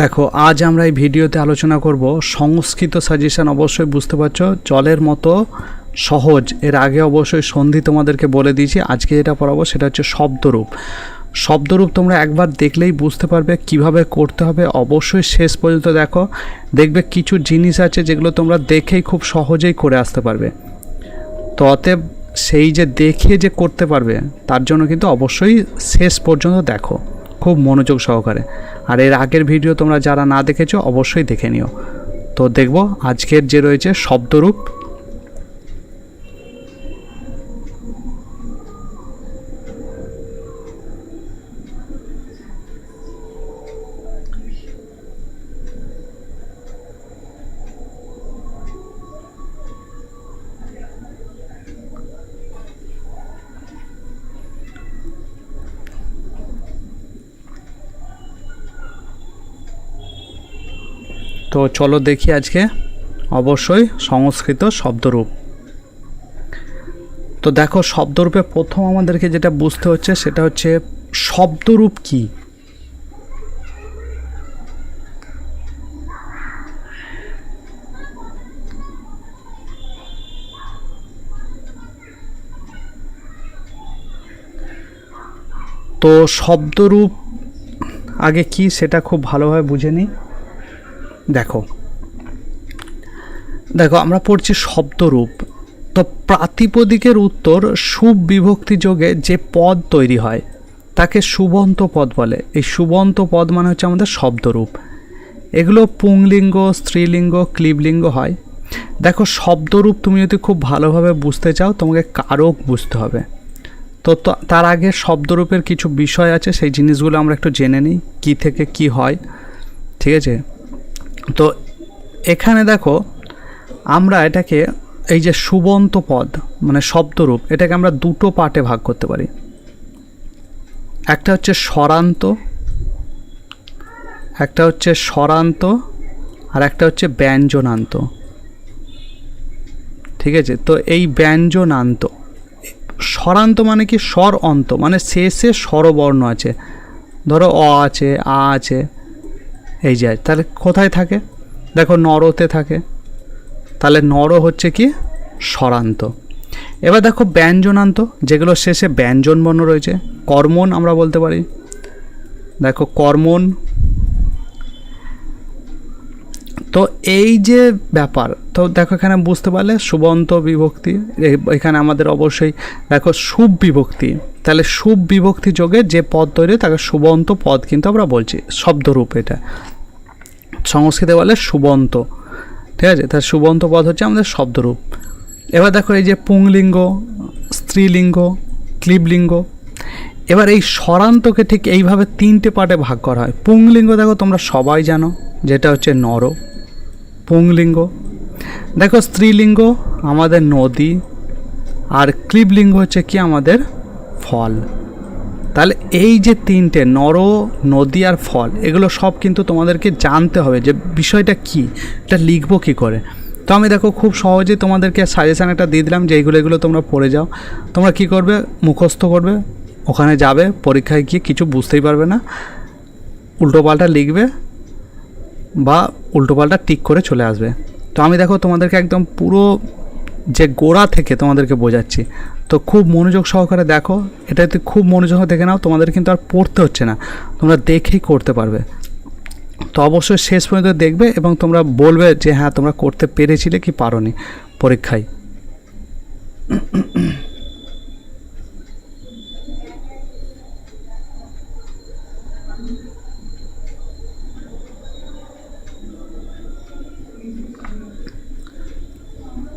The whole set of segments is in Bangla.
দেখো, আজ আমরা এই ভিডিওতে আলোচনা করব সংস্কৃত সাজেশন অবশ্যই বুঝতে পারছ জলের মতো সহজ। এর আগে অবশ্যই সন্ধি তোমাদেরকে বলে দিয়েছি, আজকে যেটা পড়াবো সেটা হচ্ছে শব্দরূপ। শব্দরূপ তোমরা একবার দেখলেই বুঝতে পারবে কীভাবে করতে হবে। অবশ্যই শেষ পর্যন্ত দেখো, দেখবে কিছু জিনিস আছে যেগুলো তোমরা দেখেই খুব সহজেই করে আসতে পারবে। তো অতএব সেই যে দেখে যে করতে পারবে, তার জন্য কিন্তু অবশ্যই শেষ পর্যন্ত দেখো। খুব মনোযোগ সহকারে। আর এর আগের ভিডিও তোমরা যারা না দেখেছ, অবশ্যই দেখে নিও। তো দেখব, আজকের যে রয়েছে শব্দরূপ তো চলো দেখি আজকে। অবশ্যই সংস্কৃত শব্দরূপ। তো দেখো, শব্দরূপে প্রথম আমাদেরকে যেটা বুঝতে হচ্ছে, সেটা হচ্ছে শব্দরূপ কি? তো শব্দরূপ আগে কি সেটা খুব ভালোভাবে বুঝে নিই। দেখো। দেখো, আমরা পড়ছি শব্দরূপ। তো প্রাতিপদিকের উত্তর সুবিভক্তি যোগে যে পদ তৈরি হয়, তাকে সুবন্ত পদ বলে। এই সুবন্ত পদ মানে হচ্ছে আমাদের শব্দরূপ। এগুলো পুংলিঙ্গ, স্ত্রীলিঙ্গ, ক্লিবলিঙ্গ হয়। দেখো, শব্দরূপ তুমি যদি খুব ভালোভাবে বুঝতে চাও, তোমাকে কারক বুঝতে হবে। তো তার আগে শব্দরূপের কিছু বিষয় আছে, সেই জিনিসগুলো আমরা একটু জেনে নিই, কী থেকে কি হয়, ঠিক আছে? তো এখানে দেখো, আমরা এটাকে এই যে সুবন্ত পদ মানে শব্দরূপ, এটাকে আমরা দুটো পার্টে ভাগ করতে পারি। একটা হচ্ছে স্বরান্ত, একটা হচ্ছে স্বরান্ত, আর একটা হচ্ছে ব্যঞ্জনান্ত। ঠিক আছে? তো এই ব্যঞ্জনান্ত, স্বরান্ত মানে কি স্বর অন্ত মানে শেষে স্বরবর্ণ আছে। ধরো অ আছে, আ আছে এই যে, তাহলে কোথায় থাকে? দেখো নরতে থাকে। তাহলে নর হচ্ছে কি? স্বরান্ত। এবার দেখো ব্যঞ্জনান্ত, যেগুলো শেষে ব্যঞ্জন বর্ণ রয়েছে। কর্মণ আমরা বলতে পারি। দেখো কর্মণ তো এই যে ব্যাপার, তো দেখো এখানে বুঝতে পারলে সুবন্ত বিভক্তি এখানে আমাদের অবশ্যই দেখো শুভ বিভক্তি। তাহলে শুভ বিভক্তি যোগে যে পদ তৈরি, তাকে সুবন্ত পদ কিন্তু আমরা বলছি, শব্দরূপ এটা। সংস্কৃতে বলে সুবন্ত। ঠিক আছে? তার সুবন্ত পদ হচ্ছে আমাদের শব্দরূপ। এবার দেখো এই যে পুংলিঙ্গ, স্ত্রীলিঙ্গ, ক্লিবলিঙ্গ। এবার এই স্বরান্তকে ঠিক এইভাবে তিনটে পার্টে ভাগ করা হয়। পুংলিঙ্গ দেখো তোমরা সবাই জানো, যেটা হচ্ছে নর। পুংলিঙ্গ। দেখো স্ত্রীলিঙ্গ আমাদের নদী, আর ক্লিবলিঙ্গ হচ্ছে কি? আমাদের ফল। তাহলে এই যে তিনটে, নর, নদী আর ফল, এগুলো সব কিন্তু তোমাদেরকে জানতে হবে যে বিষয়টা কি, এটা লিখব কী করে। তো আমি দেখো খুব সহজেই তোমাদেরকে সাজেশান একটা দিয়ে দিলাম যে এইগুলো, এগুলো তোমরা পড়ে যাও। তোমরা কি করবে? মুখস্থ করবে। ওখানে যাবে, পরীক্ষায় গিয়ে কিছু বুঝতেই পারবে না। উল্টোপাল্টা লিখবে বা উল্টোপাল্টা টিক করে চলে আসবে। তো আমি দেখো তোমাদেরকে একদম পুরো যে গোড়া থেকে তোমাদেরকে বোঝাচ্ছি। তো খুব মনোযোগ সহকারে দেখো এটা যদি খুব মনোযোগ দেখে নাও, তোমাদের কিন্তু আর পড়তে হচ্ছে না। তোমরা দেখেই করতে পারবে। তো অবশ্যই শেষ পর্যন্ত দেখবে এবং তোমরা বলবে যে হ্যাঁ তোমরা করতে পেরেছিলে কি পারোনি পরীক্ষায়।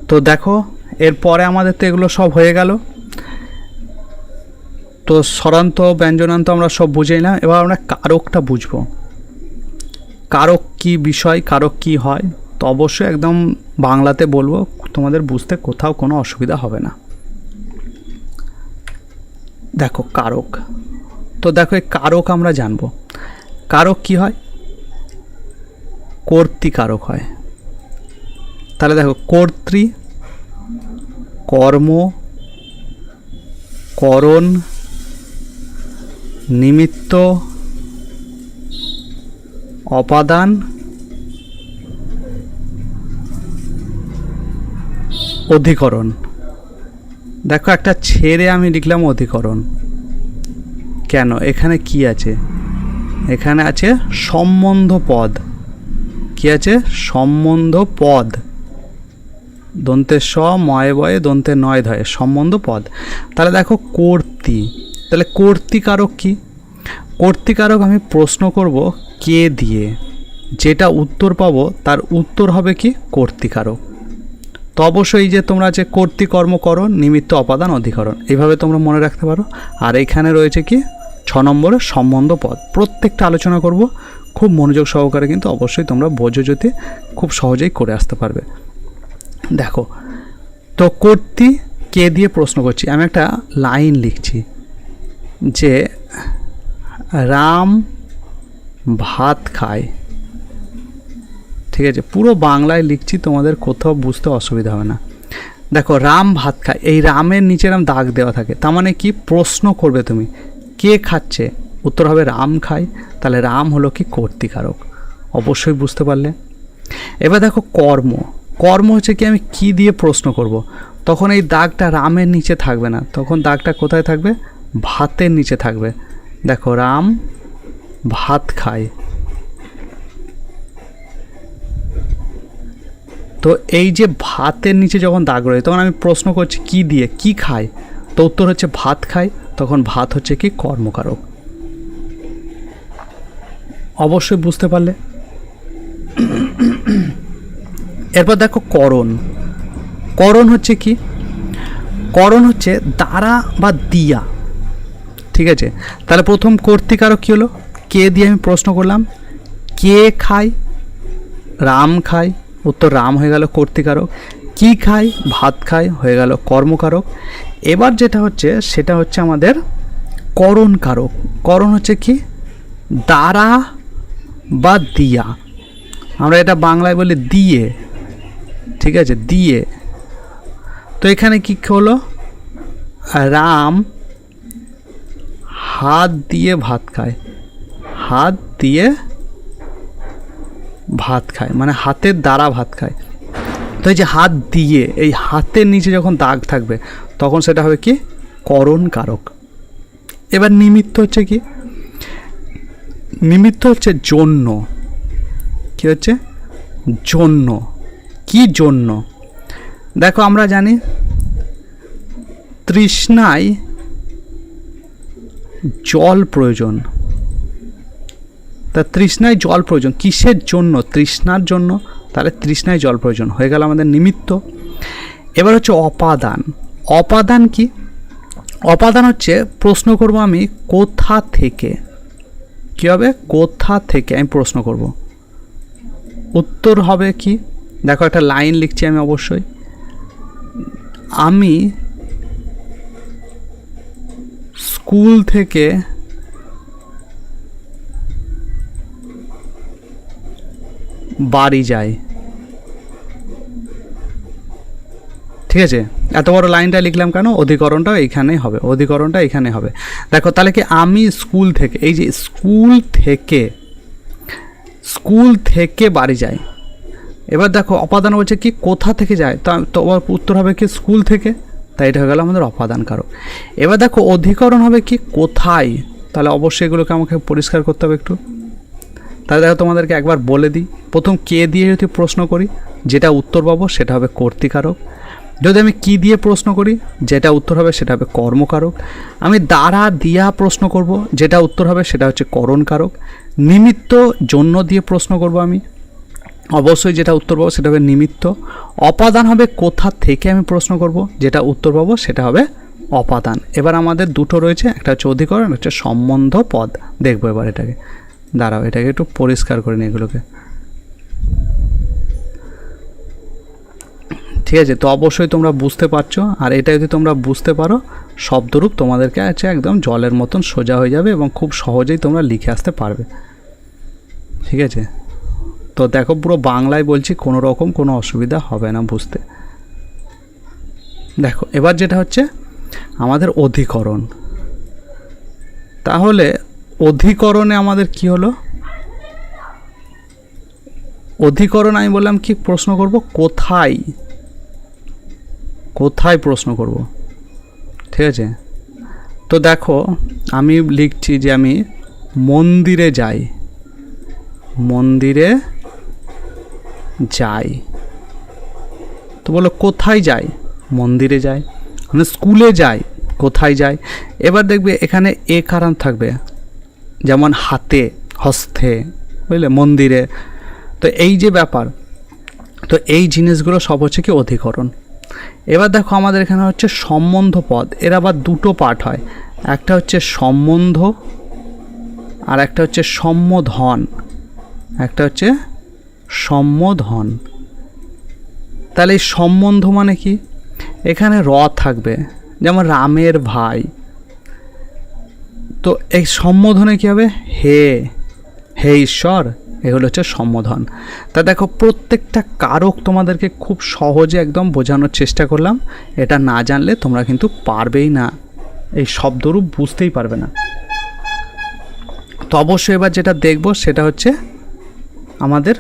তো দেখো, এরপরে আমাদের তো এগুলো সব হয়ে গেল। তো স্বরান্ত, ব্যঞ্জনান্ত আমরা সব বুঝে না। এবার আমরা কারকটা বুঝব। কারক কি বিষয়, কারক কি হয়? তো অবশ্যই একদম বাংলাতে বলব, তোমাদের বুঝতে কোথাও কোনো অসুবিধা হবে না। দেখো কারক। তো দেখো এই কারক আমরা জানব। কারক কি হয়? কর্তৃকারক হয়। তাহলে দেখো কর্তৃ কর্ম, করণ, নিমিত্ত, অপাদান, অধিকরণ। দেখো, একটা ছেড়ে আমি লিখলাম অধিকরণ। কেন? এখানে কি আছে? এখানে আছে সম্বন্ধ পদ। কি আছে? সম্বন্ধ পদ। দন্তের স, ময় বয়ে, দন্তে নয় ধয়ে, সম্বন্ধ পদ। তাহলে দেখো কর্তি। তাহলে কর্তিকারক কি? কর্তিকারক আমি প্রশ্ন করব কে দিয়ে? যেটা উত্তর পাবো, তার উত্তর হবে কি? কর্তিকারক। তো অবশ্যই যে তোমরা যে কর্তৃকর্ম করো, নিমিত্ত অপাদান অধিকরণ, এইভাবে তোমরা মনে রাখতে পারো। আর এখানে রয়েছে কি? ছ নম্বরের সম্বন্ধ পদ। প্রত্যেকটা আলোচনা করব, খুব মনোযোগ সহকারে কিন্তু অবশ্যই তোমরা বোঝো যদি, খুব সহজেই করে আসতে পারবে। দেখো, তো কর্তৃ কে দিয়ে প্রশ্ন করছি? আমি একটা লাইন লিখছি যে, রাম ভাত খায়। ঠিক আছে, পুরো বাংলায় লিখছি, তোমাদের কোথাও বুঝতে অসুবিধা হবে না। দেখো, রাম ভাত খায়। এই রামের নিচে এরম দাগ দেওয়া থাকে। তার মানে কি? প্রশ্ন করবে তুমি, কে খাচ্ছে? উত্তর হবে রাম খায়। তাহলে রাম হলো কি কর্তিকারক? অবশ্যই বুঝতে পারলে। এবার দেখো কর্ম। কর্ম হচ্ছে কি, আমি কি দিয়ে প্রশ্ন করব। তখন এই দাগটা রামের নিচে থাকবে না। তখন দাগটা কোথায় থাকবে? ভাতের নিচে থাকবে। দেখো, রাম ভাত খায়। তো এই যে ভাতের নিচে যখন দাগ রয়েছে তখন আমি প্রশ্ন করছি, কি দিয়ে? কি খায়? তো উত্তর হচ্ছে, ভাত খায়। তখন ভাত হচ্ছে কি, কর্মকারক। অবশ্যই বুঝতে পারলে। এরপর দেখো করণ। করণ হচ্ছে কি? করণ হচ্ছে দ্বারা বা দিয়া। ঠিক আছে? তাহলে প্রথম কর্তিকারক কী হলো? কে দিয়ে আমি প্রশ্ন করলাম? কে খায়? রাম খায়। উত্তর রাম হয়ে গেল কর্তিকারক কি খায়? ভাত খায়। হয়ে গেল কর্মকারক। এবার যেটা হচ্ছে, সেটা হচ্ছে আমাদের করণ কারক করণ হচ্ছে কি? দ্বারা বা দিয়া। আমরা এটা বাংলায় বলি দিয়ে। ঠিক আছে, দিয়ে। তো এখানে কি হলো? রাম হাত দিয়ে ভাত খায়। হাত দিয়ে ভাত খায় মানে হাতের দ্বারা ভাত খায়। তো এই যে হাত দিয়ে, এই হাতের নিচে যখন দাগ থাকবে, তখন সেটা হবে কি? করণ কারক। এবার নিমিত্ত হচ্ছে কি? নিমিত্ত হচ্ছে জন্য। কি হচ্ছে? জন্য। কি জন্য? দেখো, আমরা জানি তৃষ্ণায় জল প্রয়োজন। তা তৃষ্ণায় জল প্রয়োজন, কিসের জন্য? তৃষ্ণার জন্য, তাহলে তৃষ্ণায় জল প্রয়োজন। হয়ে গেল আমাদের নিমিত্ত। এবার হচ্ছে অপাদান। অপাদান কি? অপাদান হচ্ছে, প্রশ্ন করব আমি, কোথা থেকে? কী হবে? কোথা থেকে? আমি প্রশ্ন করব। উত্তর হবে কি? দেখো, একটা লাইন লিখছি আমি অবশ্যই। আমি স্কুল থেকে বাড়ি যাই। ঠিক আছে? এত বড় লাইনটা লিখলাম কেন? অধিকরণটা এইখানেই হবে, অধিকরণটা এখানে হবে। দেখো, তাহলে কি আমি স্কুল থেকে, এই যে স্কুল থেকে স্কুল থেকে বাড়ি যাই। এবার দেখো, অপাদান বলছে কি, কোথা থেকে যায়? তো তোমার উত্তর হবে কি, স্কুল থেকে। তাই এটা হয়ে গেল আমাদের অপাদান কারক। এবার দেখো, অধিকরণ হবে কি, কোথায়? তাহলে অবশ্যই এগুলোকে আমাকে পরিষ্কার করতে হবে একটু। তাহলে দেখো, তোমাদেরকে একবার বলে দিই। প্রথম কে দিয়ে যদি প্রশ্ন করি, যেটা উত্তর পাবো সেটা হবে কর্তিকারক। যদি আমি কি দিয়ে প্রশ্ন করি, যেটা উত্তর হবে সেটা হবে কর্মকারক। আমি দ্বারা দিয়া প্রশ্ন করব, যেটা উত্তর হবে সেটা হচ্ছে করণকারক। নিমিত্ত জন্য দিয়ে প্রশ্ন করব আমি। অবশ্যই যেটা উত্তর পাবো সেটা হবে নিমিত্ত। অপাদান হবে কোথা থেকে আমি প্রশ্ন করব? যেটা উত্তর পাবো সেটা হবে অপাদান। এবার আমাদের দুটো রয়েছে, একটা হচ্ছে অধিকরণ হচ্ছে সম্বন্ধ পদ। দেখব এবার এটাকে। দাঁড়াও, এটাকে একটু পরিষ্কার করে নিই এগুলোকে। ঠিক আছে, তো অবশ্যই তোমরা বুঝতে পারছ। আর এটা যদি তোমরা বুঝতে পারো, শব্দরূপ তোমাদেরকে আছে একদম জলের মতন সোজা হয়ে যাবে এবং খুব সহজেই তোমরা লিখে আসতে পারবে। ঠিক আছে? তো দেখো পুরো বাংলায় বলছি, কোনো রকম কোনো অসুবিধা হবে না বুঝতে। দেখো, এবার যেটা হচ্ছে, আমাদের অধিকরণ। তাহলে অধিকরণে আমাদের কি হলো? অধিকরণ আমি বললাম কি, প্রশ্ন করব কোথায়? কোথায় প্রশ্ন করব? ঠিক আছে? তো দেখো, আমি লিখছি যে আমি মন্দিরে যাই। মন্দিরে যাই তো বলো, কোথায় যাই মন্দিরে যাই মানে স্কুলে যাই কোথায় যাই এবার দেখবে এখানে এ কারণ থাকবে। যেমন হাতে, হস্তে, বুঝলে? মন্দিরে। তো এই যে ব্যাপার, তো এই জিনিসগুলো সব হচ্ছে কি অধিকরণ। এবার দেখো আমাদের এখানে হচ্ছে সম্বন্ধ পদ। এর আবার দুটো পার্ট হয়। একটা হচ্ছে সম্বন্ধ, আর একটা হচ্ছে সম্বোধন। একটা হচ্ছে সম্বোধন তাহলে এই সম্বন্ধ মানে কি? এখানে র থাকবে, যেমন রামের ভাই। তো এই সম্বোধনে কী হবে? হে হে ঈশ্বর এগুলো হচ্ছে সম্বোধন তা দেখো, প্রত্যেকটা কারক তোমাদেরকে খুব সহজে একদম বোঝানোর চেষ্টা করলাম। এটা না জানলে তোমরা কিন্তু পারবেই না। এই শব্দরূপ বুঝতেই পারবে না। তো অবশ্যই এবার যেটা দেখব, সেটা হচ্ছে আমাদের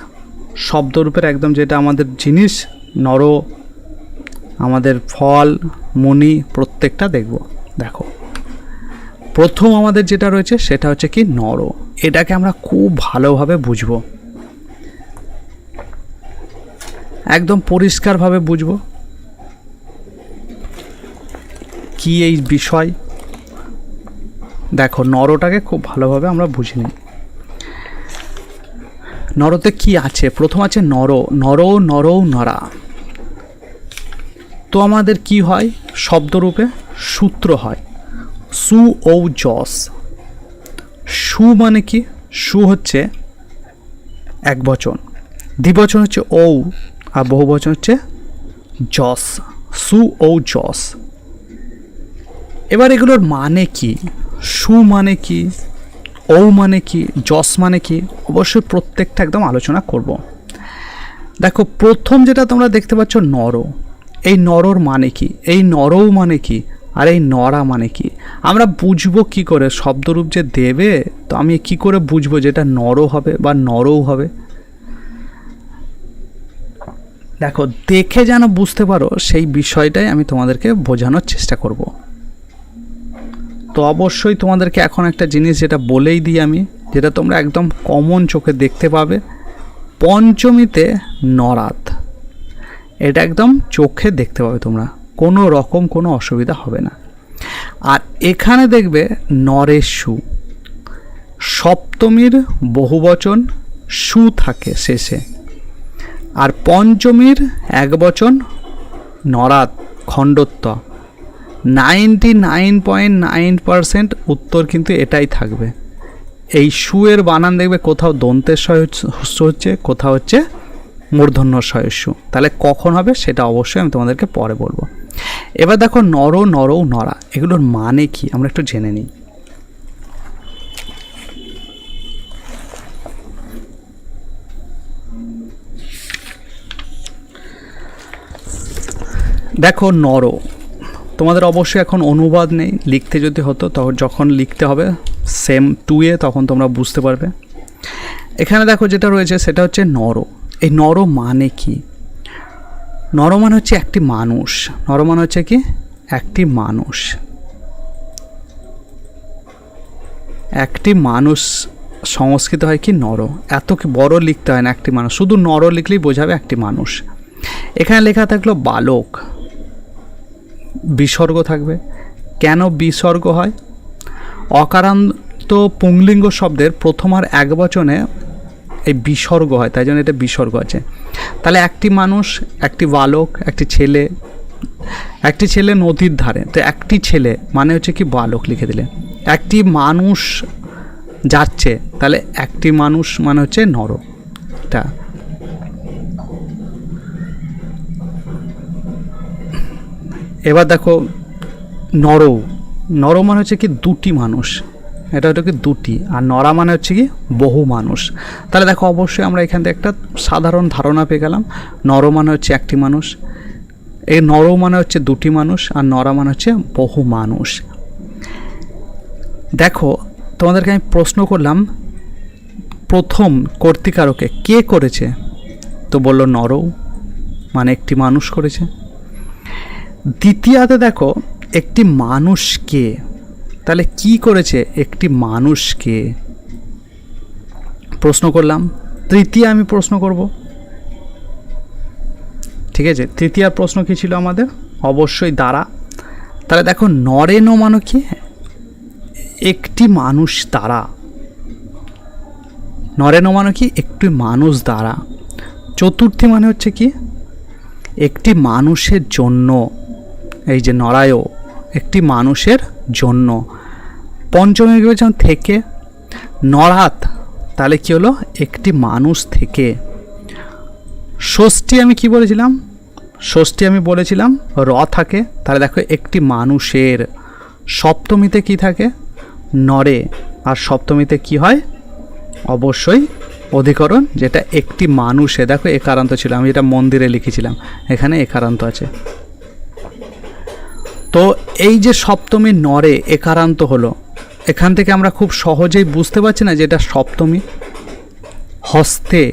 শব্দরূপের একদম যেটা আমাদের জিনিস, নর, আমাদের ফল, মণি, প্রত্যেকটা দেখব। দেখো, প্রথম আমাদের যেটা রয়েছে সেটা হচ্ছে কি নর। এটাকে আমরা খুব ভালোভাবে বুঝব। একদম পরিষ্কারভাবে বুঝব। কি এই বিষয়? দেখো, নরটাকে খুব ভালোভাবে আমরা বুঝে নিই। নরতে কি আছে? প্রথম আছে নর। নর নর, নরা। তো আমাদের কি হয়? শব্দরূপে সূত্র হয়। সু ও জস সু মানে কি? সু হচ্ছে এক বচন। দ্বিবচন হচ্ছে ঔ আর বহু বচন হচ্ছে জস সু ও জস এবার এগুলোর মানে কি? সু মানে কি? ঔ মানে কি জস মানে কি, অবশ্যই প্রত্যেকটা একদম আলোচনা করব। দেখো, প্রথম যেটা তোমরা দেখতে পাচ্ছ নর। এই নরর মানে কি? এই নরও মানে কি? আর এই নরা মানে কি? আমরা বুঝব কি করে? শব্দরূপ যে দেবে, তো আমি কি করে বুঝব যেটা নরও হবে বা নরও হবে? দেখো, দেখে যেন বুঝতে পারো, সেই বিষয়টাই আমি তোমাদেরকে বোঝানোর চেষ্টা করব। তো অবশ্যই তোমাদেরকে এখন একটা জিনিস যেটা বলেই দিই আমি, যেটা তোমরা একদম কমন চোখে দেখতে পাবে, পঞ্চমীতে নরাত। এটা একদম চোখে দেখতে পাবে তোমরা, কোনো রকম কোনো অসুবিধা হবে না। আর এখানে দেখবে নরের সু সপ্তমীর বহুবচন সু থাকে শেষে, আর পঞ্চমীর এক বচন নরাত, খণ্ডত্ব। Ninety nine point nine percent উত্তর কিন্তু এটাই থাকবে। এই সুয়ের বানান দেখবে কোথাও দন্তের শস্য হচ্ছে, কোথাও হচ্ছে মূর্ধন্য শয়স্য তাহলে কখন হবে সেটা অবশ্যই আমি তোমাদেরকে পরে বলব। এবার দেখো নর নরও নরা, এগুলোর মানে কি? আমরা একটু জেনে নিই। দেখো নর তোমাদের অবশ্যই এখন অনুবাদ নেই। লিখতে যদি হতো, তখন যখন লিখতে হবে সেম টু এ, তখন তোমরা বুঝতে পারবে। এখানে দেখো যেটা রয়েছে, সেটা হচ্ছে নর। এই নর মানে কি? নর মানে হচ্ছে একটি মানুষ। নর মানে হচ্ছে কি? একটি মানুষ। একটি মানুষ সংস্কৃত হয় কি? নর। এত কি বড় লিখতে হয় না একটি মানুষ। শুধু নর লিখলেই বোঝাবে একটি মানুষ। এখানে লেখা থাকল বালক। বিসর্গ থাকবে। কেন বিসর্গ হয়? অকারান্ত পুংলিঙ্গ শব্দের প্রথম আর এক বচনে এই বিসর্গ হয়, তাই জন্য এটা বিসর্গ আছে। তাহলে একটি মানুষ, একটি বালক, একটি ছেলে একটি ছেলে নদীর ধারে, তো একটি ছেলে মানে হচ্ছে কি বালক লিখে দিলে একটি মানুষ যাচ্ছে, তাহলে একটি মানুষ মানে হচ্ছে নর। এটা এবার দেখো নর নর মানে হচ্ছে কি দুটি মানুষ। এটা হচ্ছে কি দুটি। আর নরা মানে হচ্ছে কি বহু মানুষ। তাহলে দেখো, অবশ্যই আমরা এখান থেকে একটা সাধারণ ধারণা পেয়ে গেলাম। নর মানে হচ্ছে একটি মানুষ। এই নর মানে হচ্ছে দুটি মানুষ আর নরা মানে হচ্ছে বহু মানুষ। দেখো, তোমাদেরকে আমি প্রশ্ন করলাম, প্রথম কর্তিকারকে কে করেছে? তো বলল নরও মানে একটি মানুষ করেছে। দ্বিতীয়াতে দেখো, একটি মানুষকে। তাহলে কি করেছে একটি মানুষকে? প্রশ্ন করলাম। তৃতীয় আমি প্রশ্ন করব। ঠিক আছে, তৃতীয় প্রশ্ন কি ছিল আমাদের? অবশ্যই দ্বারা। তাহলে দেখো, নরেন মানে কি? একটি মানুষ দ্বারা। নরেন মানে কি? একটি মানুষ দ্বারা। চতুর্থী মানে হচ্ছে কি? একটি মানুষের জন্য। এই যে নরায়ও একটি মানুষের জন্য। পঞ্চমী কি থেকে নড়াত তাহলে কী হলো? একটি মানুষ থেকে। ষষ্ঠী আমি কি বলেছিলাম? ষষ্ঠী আমি বলেছিলাম, র থাকে, তাহলে দেখো একটি মানুষের। সপ্তমীতে কি থাকে? নরে। আর সপ্তমীতে কি হয়? অবশ্যই অধিকরণ, যেটা একটি মানুষে দেখো একারান্ত ছিল, আমি এটা মন্দিরে লিখেছিলাম, এখানে একারান্ত আছে। তো এই যে সপ্তমী নরে একারান্ত হলো, এখান থেকে আমরা খুব সহজেই বুঝতে পারছি না যে এটা সপ্তমী। হস্তে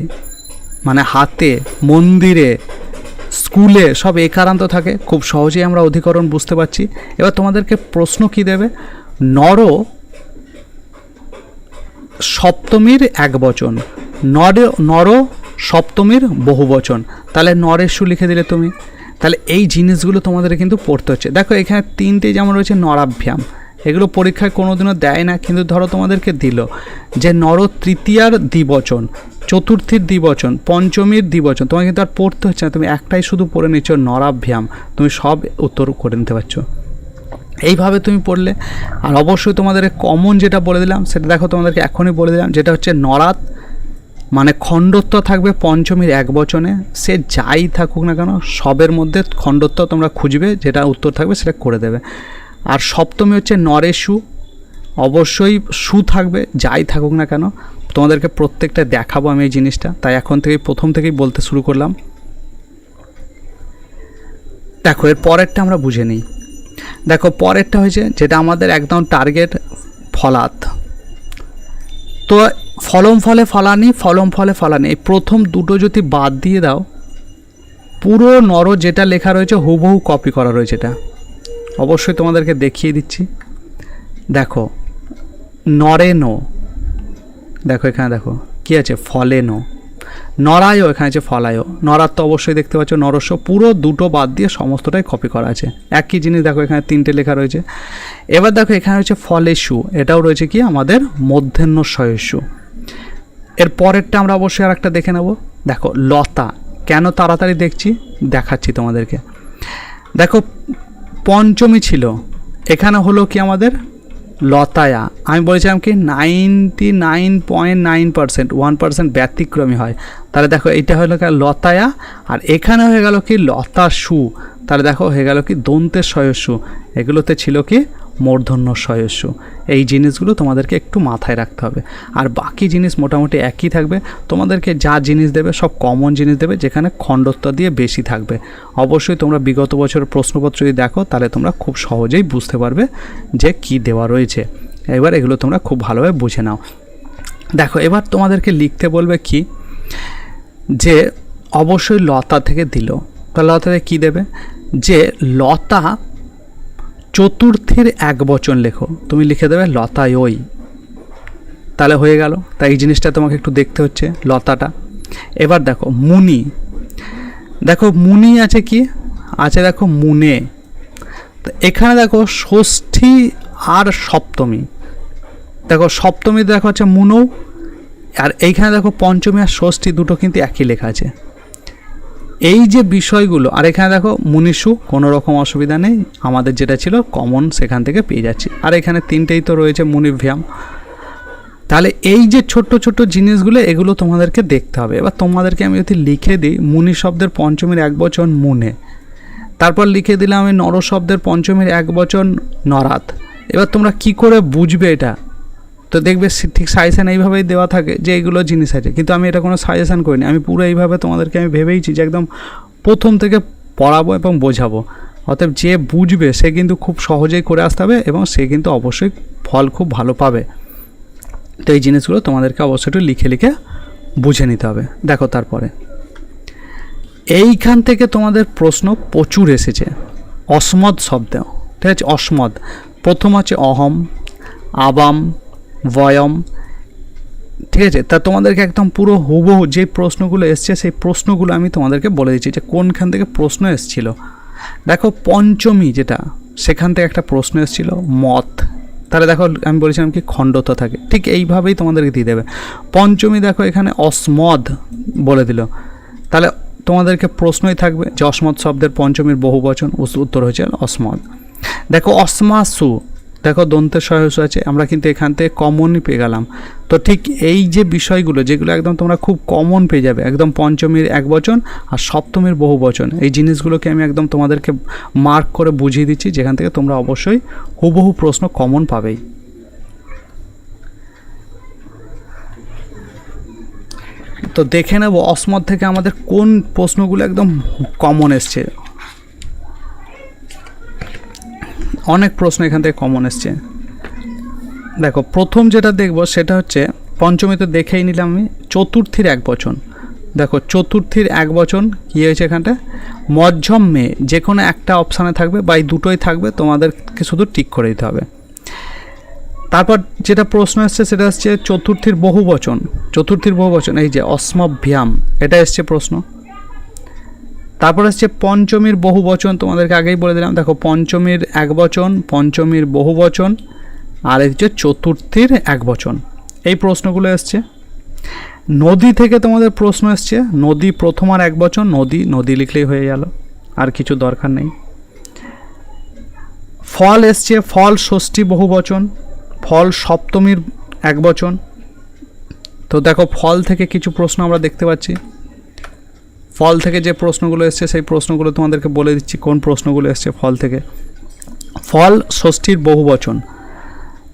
মানে হাতে, মন্দিরে, স্কুলে সব একারান্ত থাকে, খুব সহজেই আমরা অধিকরণ বুঝতে পারছি। এবার তোমাদেরকে প্রশ্ন কি দেবে? নর সপ্তমীর এক বচন, নর নর সপ্তমীর বহু বচন তাহলে সু লিখে দিলে তুমি। তাহলে এই জিনিসগুলো তোমাদের কিন্তু পড়তে হচ্ছে। দেখো, এখানে তিনটে যেমন রয়েছে, নরাভ্যাম। এগুলো পরীক্ষায় কোনোদিনও দেয় না, কিন্তু ধরো তোমাদেরকে দিল যে নর তৃতীয়ার দ্বিবচন, চতুর্থীর দ্বিবচন, পঞ্চমীর দ্বিবচন, তোমাকে কিন্তু আর পড়তে হচ্ছে না। তুমি একটাই শুধু পড়ে নিচ্ছ নরাভ্যাম। তুমি সব উত্তর করে নিতে পারছ। এইভাবে তুমি পড়লে, আর অবশ্যই তোমাদের কমন যেটা বলে দিলাম, সেটা দেখো তোমাদেরকে এখনই বলে দিলাম, যেটা হচ্ছে নরাত মানে খণ্ডত্ব থাকবে পঞ্চমীর এক বচনে। সে যাই থাকুক না কেন, সবের মধ্যে খণ্ডত্ব তোমরা খুঁজবে, যেটা উত্তর থাকবে সেটা করে দেবে। আর সপ্তমী হচ্ছে নরেশু। অবশ্যই সু থাকবে, যাই থাকুক না কেন। তোমাদেরকে প্রত্যেকটা দেখাবো আমি এই জিনিসটা। তাই এখন থেকেই, প্রথম থেকেই বলতে শুরু করলাম। দেখো, এর পরেরটা আমরা বুঝে নিই। দেখো, পরেরটা হয়েছে, যেটা আমাদের একদম টার্গেট ফলাত তো ফলম ফলে ফলানি, ফলম ফলে ফলানি। এই প্রথম দুটো যদি বাদ দিয়ে দাও, পুরো নর যেটা লেখা রয়েছে, হুবহু কপি করা রয়েছে এটা। অবশ্যই তোমাদেরকে দেখিয়ে দিচ্ছি। দেখো, নরে নো। দেখো এখানে দেখো, কি আছে? ফলে নো। নরায়ও এখানে আছে, ফলায়ও। নরার তো অবশ্যই দেখতে পাচ্ছ নরস্য পুরো দুটো বাদ দিয়ে সমস্তটাই কপি করা আছে। একই জিনিস দেখো, এখানে তিনটে লেখা রয়েছে। এবার দেখো, এখানে হচ্ছে ফলেশু। এটাও রয়েছে কি? আমাদের মধ্যাহ্ন শয়সু এর পরেরটা আমরা অবশ্যই আর একটা দেখে নেব। দেখো, লতা। কেন তাড়াতাড়ি দেখছি? দেখাচ্ছি তোমাদেরকে। দেখো, পঞ্চমী ছিল। এখানে হলো কি আমাদের? লতায়া। আমি বলেছিলাম কি ninety nine point nine percent one percent ব্যতিক্রমী হয়। তাহলে দেখো এটা হলো লতায়া, আর এখানে হয়ে গেল কি লতা সু তাহলে দেখো, হয়ে গেল কি? দন্তের শয়স্যু এগুলোতে ছিল কি? মূর্ধন্য শয়স্যু এই জিনিসগুলো তোমাদেরকে একটু মাথায় রাখতে হবে। আর বাকি জিনিস মোটামুটি একই থাকবে। তোমাদেরকে যা জিনিস দেবে, সব কমন জিনিস দেবে, যেখানে খণ্ডত্ব দিয়ে বেশি থাকবে। অবশ্যই তোমরা বিগত বছরের প্রশ্নপত্র যদি দেখো, তাহলে তোমরা খুব সহজেই বুঝতে পারবে যে কি দেওয়া রয়েছে। এবার এগুলো তোমরা খুব ভালোভাবে বুঝে নাও। দেখো, এবার তোমাদেরকে লিখতে বলবে কি? যে অবশ্যই লতা থেকে দিল। তা লতা থেকে কী দেবে? যে লতা চতুর্থীর এক বচন লেখো। তুমি লিখে দেবে লতায় ওই তাহলে হয়ে গেল। তাই এই জিনিসটা তোমাকে একটু দেখতে হচ্ছে, লতাটা। এবার দেখো, মুনি। দেখো, মুনি আছে কি? আছে দেখো মুনে। এখানে দেখো ষষ্ঠী আর সপ্তমী। দেখো সপ্তমী দেখো হচ্ছে মুনৌ, আর এইখানে দেখো পঞ্চমী আর ষষ্ঠী দুটো কিন্তু একই লেখা আছে। এই যে বিষয়গুলো, আর এখানে দেখো মুনিশু কোনো রকম অসুবিধা নেই, আমাদের যেটা ছিল কমন সেখান থেকে পেয়ে যাচ্ছি। আর এখানে তিনটেই তো রয়েছে মুনিভ্যাম তাহলে এই যে ছোট্ট ছোট্ট জিনিসগুলো, এগুলো তোমাদেরকে দেখতে হবে। এবার তোমাদেরকে আমি যদি লিখে দিই, মুনি শব্দের পঞ্চমীর এক বচন মুনে। তারপর লিখে দিলাম আমি নর শব্দের পঞ্চমীর এক বচন নরাত। এবার তোমরা কি করে বুঝবে এটা? তো দেখবে ঠিক সাজেশান এইভাবেই দেওয়া থাকে যে এইগুলো জিনিস আছে। কিন্তু আমি এটা কোনো সাজেশান করিনি। আমি পুরো এইভাবে তোমাদেরকে আমি ভেবেইছি যে একদম প্রথম থেকে পড়াবো এবং বোঝাবো। অতএব যে বুঝবে সে কিন্তু খুব সহজেই করে আসতে হবে এবং সে কিন্তু অবশ্যই ফল খুব ভালো পাবে। তো এই জিনিসগুলো তোমাদেরকে অবশ্যই একটু লিখে লিখে বুঝে নিতে হবে। দেখো তারপরে। এইখান থেকে তোমাদের প্রশ্ন প্রচুর এসেছে। অসমদ শব্দ। ঠিক আছে? অসমদ। প্রথম আছে অহম, আবাম বয়ম ঠিক আছে, তা তোমাদেরকে একদম পুরো হুবহু যে প্রশ্নগুলো এসছে, সেই প্রশ্নগুলো আমি তোমাদেরকে বলে দিচ্ছি। যে কোনখান থেকে প্রশ্ন এসছিল? দেখো, পঞ্চমী যেটা, সেখান থেকে একটা প্রশ্ন এসেছিল, মত। তাহলে দেখো, আমি বলেছিলাম কি খণ্ডত থাকে। ঠিক এইভাবেই তোমাদেরকে দিয়ে দেবে। পঞ্চমী দেখো, এখানে অসমদ বলে দিল। তাহলে তোমাদেরকে প্রশ্নই থাকবে যে অসমদ শব্দের পঞ্চমীর বহু বচন উত্তর হয়েছে অসমদ। দেখো, অসমাসু দেখো দন্তের সহায়স আছে, আমরা কিন্তু এখান থেকে কমনই পেয়ে গেলাম। তো ঠিক এই যে বিষয়গুলো, যেগুলো একদম তোমরা খুব কমন পেয়ে যাবে, একদম পঞ্চমীর এক বচন আর সপ্তমীর বহু বচন, এই জিনিসগুলোকে আমি একদম তোমাদেরকে মার্ক করে বুঝিয়ে দিচ্ছি, যেখান থেকে তোমরা অবশ্যই হুবহু প্রশ্ন কমন পাবেই। তো দেখে নেব, অসমত থেকে আমাদের কোন প্রশ্নগুলো একদম কমন এসছে। অনেক প্রশ্ন এখান থেকে কমন এসছে। দেখো, প্রথম যেটা দেখব সেটা হচ্ছে, পঞ্চমীতে দেখেই নিলাম আমি, চতুর্থীর এক বচন। দেখো, চতুর্থীর এক বচন, কী হয়েছে এখানটা? মধ্যম মে যে কোনো একটা অপশানে থাকবে বা এই দুটোই থাকবে, তোমাদেরকে শুধু টিক করে দিতে হবে। তারপর যেটা প্রশ্ন এসছে সেটা হচ্ছে চতুর্থীর বহু বচন। চতুর্থীর বহু বচন, এই যে অস্মভ্যাম, এটা এসছে প্রশ্ন। তারপর হচ্ছে পঞ্চমীর বহু বচন, তোমাদেরকে আগেই বলে দিলাম। দেখো, পঞ্চমীর এক বচন, পঞ্চমীর বহু বচন, আর হচ্ছে চতুর্থীর এক বচন। এই প্রশ্নগুলো এসছে। নদী থেকে তোমাদের প্রশ্ন এসছে, নদী প্রথম আর এক বচন, নদী নদী লিখলেই হয়ে গেল, আর কিছু দরকার নেই। ফল এসছে, ফল ষষ্ঠী বহু বচন, ফল সপ্তমীর এক বচন। তো দেখো, ফল থেকে কিছু প্রশ্ন আমরা দেখতে পাচ্ছি। ফল থেকে যে প্রশ্নগুলো এসছে, সেই প্রশ্নগুলো তোমাদেরকে বলে দিচ্ছি, কোন প্রশ্নগুলো এসছে ফল থেকে। ফল ষষ্ঠীর বহু বচন।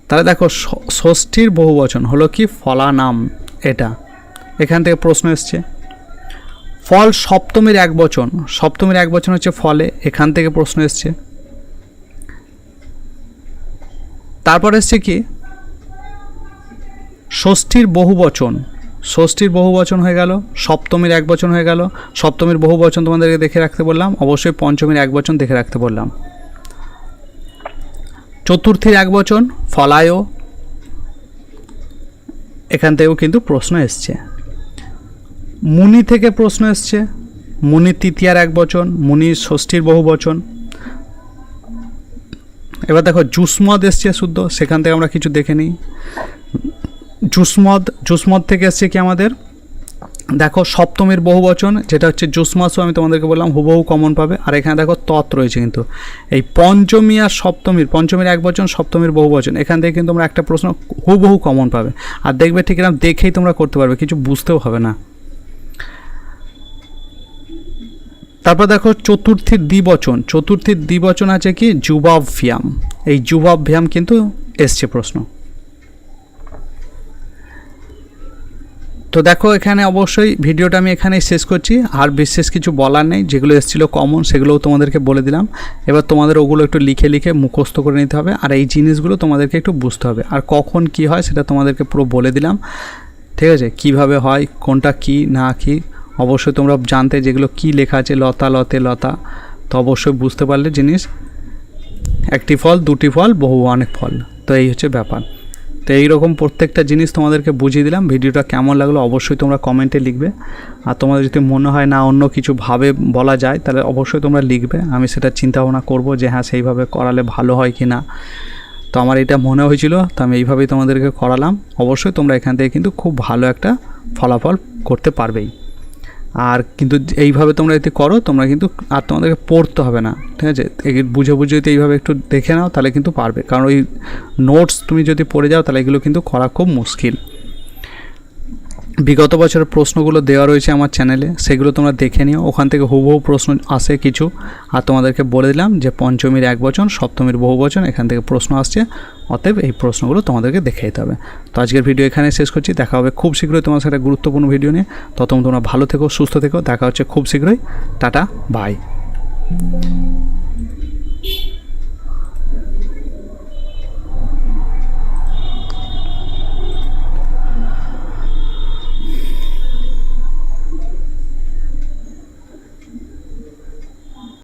তাহলে দেখো ষষ্ঠীর বহু বচন হলো কি? ফলানাম এটা। এখান থেকে প্রশ্ন এসছে। ফল সপ্তমীর এক বচন। সপ্তমীর এক বচন হচ্ছে ফলে। এখান থেকে প্রশ্ন এসছে। তারপর এসছে কি? ষষ্ঠীর বহু বচন। ষষ্ঠীর বহু বচন হয়ে গেল, সপ্তমীর এক বচন হয়ে গেল, সপ্তমীর বহু বচন তোমাদেরকে দেখে রাখতে বললাম, অবশ্যই পঞ্চমীর এক বচন দেখে রাখতে বললাম। চতুর্থীর এক বচন ফলায় এখান থেকেও কিন্তু প্রশ্ন এসছে। মুনি থেকে প্রশ্ন এসছে, মুনি তৃতীয়ার এক বচন, মুনি ষষ্ঠীর বহু বচন। এবার দেখো জুসমদ এসছে শুদ্ধ, সেখান থেকে আমরা কিছু দেখে নিই। জুসমদ জুসমদ থেকে এসছে কি আমাদের? দেখো, সপ্তমীর বহু বচন, যেটা হচ্ছে জুসমাসও, আমি তোমাদেরকে বললাম, হুবহু কমন পাবে। আর এখানে দেখো, তৎ রয়েছে কিন্তু। এই পঞ্চমী আর সপ্তমীর, পঞ্চমীর এক বচন, সপ্তমীর বহু বচন, এখান থেকে কিন্তু তোমরা একটা প্রশ্ন হুবহু কমন পাবে। আর দেখবে ঠিক এরকম দেখেই তোমরা করতে পারবে, কিছু বুঝতেও হবে না। তারপর দেখো চতুর্থীর দ্বিবচন চতুর্থীর দ্বিবচন আছে কি? যুবাভ্যাম। এই যুবাভ্যাম কিন্তু এসছে প্রশ্ন। তো দেখো, এখানে অবশ্যই ভিডিওটা আমি এখানেই শেষ করছি। আর বিশেষ কিছু বলার নেই, যেগুলো এসেছিল কমন সেগুলোও তোমাদেরকে বলে দিলাম। এবার তোমাদের ওগুলো একটু লিখে লিখে মুখস্থ করে নিতে হবে, আর এই জিনিসগুলো তোমাদেরকে একটু বুঝতে হবে। আর কখন কি হয় সেটা তোমাদেরকে পুরো বলে দিলাম। ঠিক আছে? কীভাবে হয়, কোনটা কি, না কি, অবশ্যই তোমরা জানতে যেগুলো কি লেখা আছে, লতা, লতে, লতা, তো অবশ্যই বুঝতে পারলে জিনিস। একটি ফল, দুটি ফল, বহু অনেক ফল। তো এই হচ্ছে ব্যাপার। তো এইরকম প্রত্যেকটা জিনিস তোমাদেরকে বুঝিয়ে দিলাম। ভিডিওটা কেমন লাগল অবশ্যই তোমরা কমেন্টে লিখবে। আর তোমাদের যদি মনে হয় না অন্য কিছু ভাবে বলা যায়, তাহলে অবশ্যই তোমরা লিখবে। আমি সেটা চিন্তা ভাবনা করব যে হ্যাঁ সেইভাবে করালে ভালো হয় কি না তো আমার এটা মনে হয়েছিল, তো আমি এইভাবেই তোমাদেরকে করালাম। অবশ্যই তোমরা এখান থেকে কিন্তু খুব ভালো একটা ফলাফল করতে পারবেই। আর কিন্তু এইভাবে তোমরা যদি করো, তোমরা কিন্তু আর তোমাদেরকে পড়তে হবে না, ঠিক আছে? বুঝে বুঝে যদি এইভাবে একটু দেখে নাও, তাহলে কিন্তু পারবে। কারণ ওই নোটস তুমি যদি পড়ে যাও, তাহলে এগুলো কিন্তু করা খুব মুশকিল। বিগত বছরের প্রশ্নগুলো দেওয়া রয়েছে আমার চ্যানেলে, সেগুলো তোমরা দেখে নিও। ওখান থেকে হুবহু প্রশ্ন আসে কিছু। আর তোমাদেরকে বলে দিলাম যে পঞ্চমীর এক বচন, সপ্তমীর বহু বচন, এখান থেকে প্রশ্ন আসছে। অতএব এই প্রশ্নগুলো তোমাদেরকে দেখে যেতে হবে। তো আজকের ভিডিও এখানে শেষ করছি। দেখা হবে খুব শীঘ্রই তোমার সাথে গুরুত্বপূর্ণ ভিডিও নিয়ে। ততক্ষণ তোমরা ভালো থেকো, সুস্থ থেকো। দেখা হচ্ছে খুব শীঘ্রই। Tata, bye.